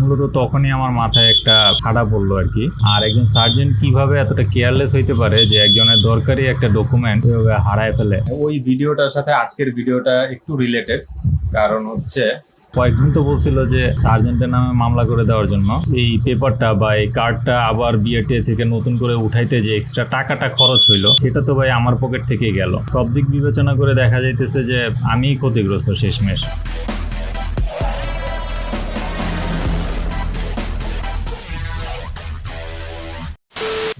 মূলত তখনই আমার মাথায় একটা খাড়া পড়ল আর কি। আর একজন সার্জেন্ট কীভাবে এতটা কেয়ারলেস হইতে পারে যে একজনের দরকারি একটা ডকুমেন্ট হারায় ফেলে? ওই ভিডিওটার সাথে আজকের ভিডিওটা একটু রিলেটেড কারণ হচ্ছে কয়েকজন তো বলছিল যে সার্জেন্টের নামে মামলা করে দেওয়ার জন্য। এই পেপারটা বা এই কার্ডটা আবার বিএটিএ থেকে নতুন করে উঠাইতে যে এক্সট্রা টাকাটা খরচ হইল, সেটা তো ভাই আমার পকেট থেকেই গেল। সব দিক বিবেচনা করে দেখা যাইতেছে যে আমি ক্ষতিগ্রস্ত শেষমেশ।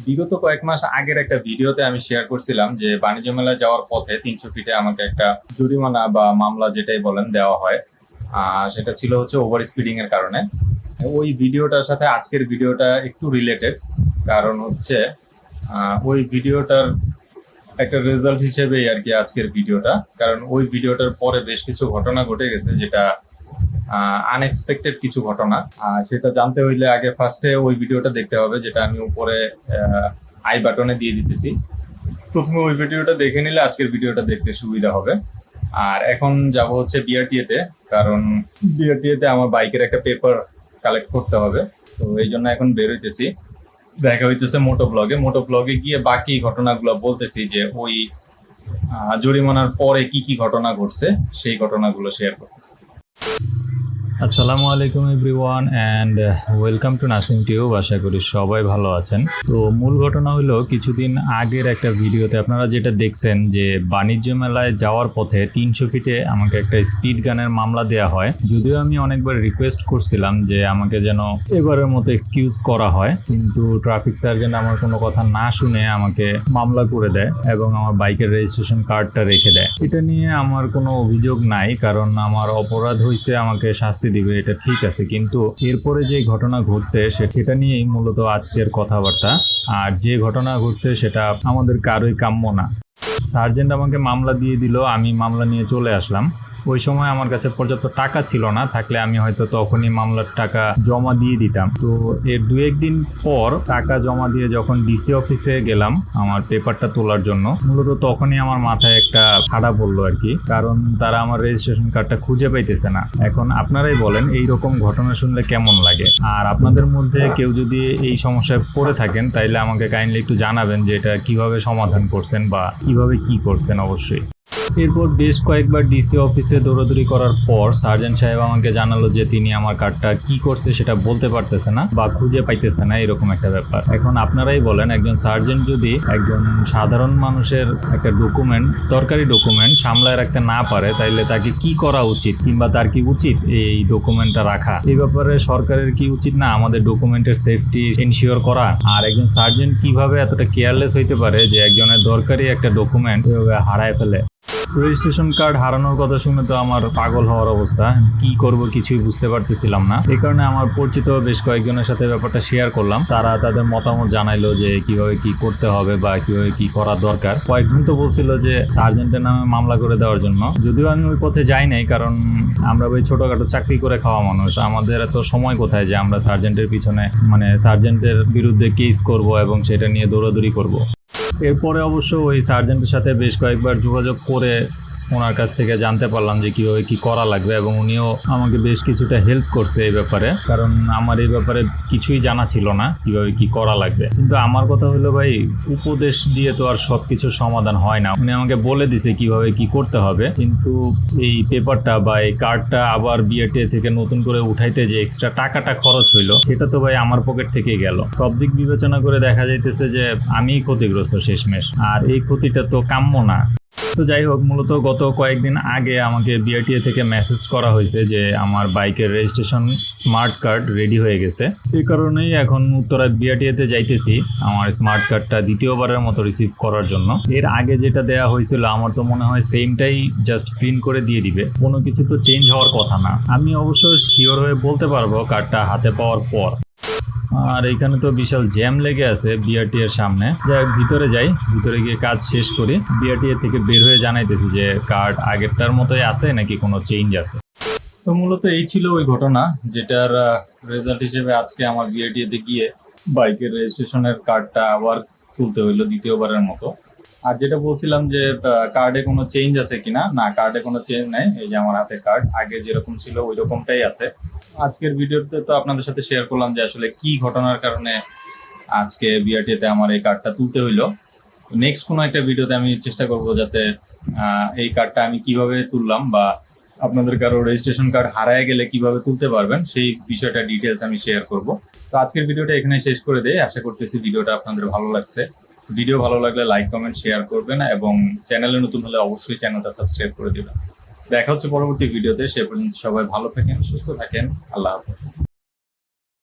বিগত কয়েক মাস আগের একটা ভিডিওতে আমি শেয়ার করছিলাম যে বাণিজ্য মেলায় যাওয়ার পথে তিনশো ফিটে আমাকে একটা জরিমানা বা মামলা যেটাই বলেন দেওয়া হয়। সেটা ছিল হচ্ছে ওভার স্পিডিং এর কারণে। ওই ভিডিওটার সাথে আজকের ভিডিওটা একটু রিলেটেড কারণ হচ্ছে ওই ভিডিওটার একটা রেজাল্ট হিসেবেই আর কি আজকের ভিডিওটা। কারণ ওই ভিডিওটার পরে বেশ কিছু ঘটনা ঘটে গেছে যেটা আনএক্সপেক্টেড কিছু ঘটনা। সেটা জানতে হইলে আগে ফার্স্টে ওই ভিডিওটা দেখতে হবে, যেটা আমি উপরে আই বাটনে দিয়ে দিতেছি। প্রথমে ওই ভিডিওটা দেখে নিলে আজকের ভিডিওটা দেখতে সুবিধা হবে। আর এখন যাব হচ্ছে বিআরটিএতে কারণ বিআরটিএতে আমার বাইকের একটা পেপার কালেক্ট করতে হবে। তো এই জন্য এখন বের হইতেছি। দেখা হইতেছে মোটো ব্লগে মোটো ব্লগে গিয়ে বাকি ঘটনাগুলো বলতেছি যে ওই জরিমানার পরে কি কি ঘটনা ঘটছে, সেই ঘটনাগুলো শেয়ার করতেছি। আসসালামু আলাইকুম everyone and welcome to Nasim tube আশা করি সবাই ভালো আছেন। তো মূল ঘটনা হলো, কিছুদিন আগের একটা ভিডিওতে আপনারা যেটা দেখছেন যে, বাণিজ্য মেলায় যাওয়ার পথে তিনশো ফিটে আমাকে একটা স্পিড গানের মামলা দেওয়া হয়। যদিও আমি অনেকবার রিকোয়েস্ট করছিলাম যে, আমাকে যেন এবারের মতো এক্সকিউজ করা হয়, কিন্তু ট্রাফিক সার্জেন্ট আমার কোনো কথা না শুনে আমাকে মামলা করে দেয় এবং আমার বাইকের রেজিস্ট্রেশন কার্ডটা রেখে দেয়। এটা নিয়ে আমার কোনো অভিযোগ নাই, কারণ আমার অপরাধ হয়েছে আমাকে শাস্তি দিবে, এটা ঠিক আছে। কিন্তু এরপরে যে ঘটনা ঘটছে সেটা নিয়েই মূলত আজকের কথাবার্তা। আর যে ঘটনা ঘটছে, সেটা আমাদের কারোই কাম্য না। সার্জেন্ট আমাকে মামলা দিয়ে দিল, আমি মামলা নিয়ে চলে আসলাম। ওই সময় আমার কাছে পর্যাপ্ত টাকা ছিল না, থাকলে আমি হয়তো তখনই মামলার টাকা জমা দিয়ে দিতাম। তো এর দু একদিন পর টাকা জমা দিয়ে যখন ডিসি অফিসে গেলাম আমার পেপারটা তোলার জন্য, মূলত তখনই আমার মাথায় একটা খাড়া পড়ল আর কি, কারণ তারা আমার রেজিস্ট্রেশন কার্ডটা খুঁজে পাইতেছে না। এখন আপনারাই বলেন এই রকম ঘটনা শুনলে কেমন লাগে? আর আপনাদের মধ্যে কেউ যদি এই সমস্যায় পড়ে থাকেন, তাইলে আমাকে কাইন্ডলি একটু জানাবেন যে এটা কীভাবে সমাধান করছেন বা কীভাবে কি করছেন অবশ্যই। এরপর বেশ কয়েকবার ডিসি অফিসে দৌড়াদৌড়ি করার পর সার্জেন্ট সাহেব আমাকে জানালো যে তিনি আমার কার্ডটা কি করছে সেটা বলতে পারতেছে না বা খুঁজে পাইতেছে না, এরকম একটা ব্যাপার। এখন আপনারাই বলেন, একজন সার্জেন্ট যদি একজন সাধারণ মানুষের একটা ডকুমেন্ট দরকারি ডকুমেন্ট সামলায় রাখতে না পারে, তাইলে তাকে কি করা উচিত কিংবা তার কি উচিত এই ডকুমেন্টটা রাখা? এই ব্যাপারে সরকারের কি উচিত না আমাদের ডকুমেন্টের সেফটি এনশিওর করা? আর একজন সার্জেন্ট কীভাবে এতটা কেয়ারলেস হইতে পারে যে একজনের দরকারি একটা ডকুমেন্ট হারায় ফেলে? রেজিস্ট্রেশন কার্ড হারানোর কথা শুনে তো আমার পাগল হওয়ার অবস্থা। কি করব কিছুই বুঝতে পারতেছিলাম না। এই কারণে আমার পরিচিত বেশ কয়েকজনের সাথে ব্যাপারটা শেয়ার করলাম। তারা তাদের মতামত জানাইলো যে কীভাবে কি করতে হবে বা কীভাবে কি করা দরকার। কয়েকজন তো বলছিল যে সার্জেন্টের নামে মামলা করে দেওয়ার জন্য। যদিও আমি ওই পথে যাই নাই, কারণ আমরা ওই ছোটখাটো চাকরি করে খাওয়া মানুষ। আমাদের এত সময় কোথায় যে আমরা সার্জেন্টের পিছনে মানে সার্জেন্টের বিরুদ্ধে কেস করব এবং সেটা নিয়ে দৌড়াদৌড়ি করব। এরপরে অবশ্য ওই সার্জেন্টের সাথে বেশ কয়েকবার যোগাযোগ করে ওনার কাছ থেকে জানতে পারলাম যে কীভাবে কি করা লাগবে এবং উনিও আমাকে বেশ কিছুটা হেল্প করছে এই ব্যাপারে। কারণ আমার এই ব্যাপারে কিছুই জানা ছিল না কীভাবে কি করা লাগবে। কিন্তু আমার কথা হলো, ভাই, উপদেশ দিয়ে তো আর সব কিছুর সমাধান হয় না। উনি আমাকে বলে দিছে কীভাবে কি করতে হবে। কিন্তু এই পেপারটা বা এই কার্ডটা আবার বিএটিএ থেকে নতুন করে উঠাইতে যে এক্সট্রা টাকাটা খরচ হইল, সেটা তো ভাই আমার পকেট থেকেই গেল। সব দিক বিবেচনা করে দেখা যাইতেছে যে আমিই ক্ষতিগ্রস্ত শেষমেশ। আর এই ক্ষতিটা তো কাম্য না। তো যাই হোক, মূলত গত কয়েকদিন আগে আমাকে বিআরটিএ থেকে মেসেজ করা হয়েছে যে আমার বাইকের রেজিস্ট্রেশন স্মার্ট কার্ড রেডি হয়ে গেছে। এই কারণেই এখন উত্তরা বিআরটিএ তে যাইতেছি আমার স্মার্ট কার্ডটা দ্বিতীয়বারের মতো রিসিভ করার জন্য। এর আগে যেটা দেয়া হয়েছিল, আমার তো মনে হয় সেমটাই জাস্ট প্রিন্ট করে দিয়ে দিবে। কোনো কিছু তো চেঞ্জ হওয়ার কথা না। আমি অবশ্য শিওর হয়ে বলতে পারব কার্ডটা হাতে পাওয়ার পর। আর এখানে তো বিশাল জ্যাম লেগে আছে বিআরটি এর সামনে। যাই ভিতরে যাই ভিতরে গিয়ে কাজ শেষ করি। বিআরটি এর থেকে বের হয়ে জানাইতেছি যে কার্ড আগেরটার মতোই আছে নাকি কোনো চেঞ্জ আছে। তো মূলত এই ছিল ওই ঘটনা যেটার রেজাল্ট হিসেবে আজকে আমার বিআরটি তে গিয়ে বাইকের রেজিস্ট্রেশনের কার্ডটা আবার তুলতে হইল দ্বিতীয়বারের মতো। আর যেটা বলছিলাম যে কার্ডে কোনো চেঞ্জ আছে কিনা? না কার্ডে কোনো চেঞ্জ নাই। এই যে আমার হাতে কার্ড আগে যেরকম ছিল ওই রকমটাই আছে। আজকের ভিডিওতে তো আপনাদের সাথে শেয়ার করলাম যে আসলে কি ঘটনার কারণে আজকে বিআরটিতে আমার এই কার্ডটা তুলতে হইল। নেক্সট কোনো একটা ভিডিওতে আমি চেষ্টা করব যাতে এই কার্ডটা আমি কীভাবে তুললাম বা আপনাদের কারও রেজিস্ট্রেশন কার্ড হারায় গেলে কীভাবে তুলতে পারবেন, সেই বিষয়টা ডিটেলস আমি শেয়ার করব। তো আজকের ভিডিওটা এখানে শেষ করে দেয় আশা করতেছি ভিডিওটা আপনাদের ভালো লাগছে। ভিডিও ভালো লাগলে লাইক কমেন্ট শেয়ার করবেন এবং চ্যানেলে নতুন হলে অবশ্যই চ্যানেলটা সাবস্ক্রাইব করে দিবেন। দেখা হচ্ছে পরবর্তী ভিডিওতে। সে পর্যন্ত সবাই ভালো থাকেন সুস্থ থাকেন। আল্লাহ হাফেজ।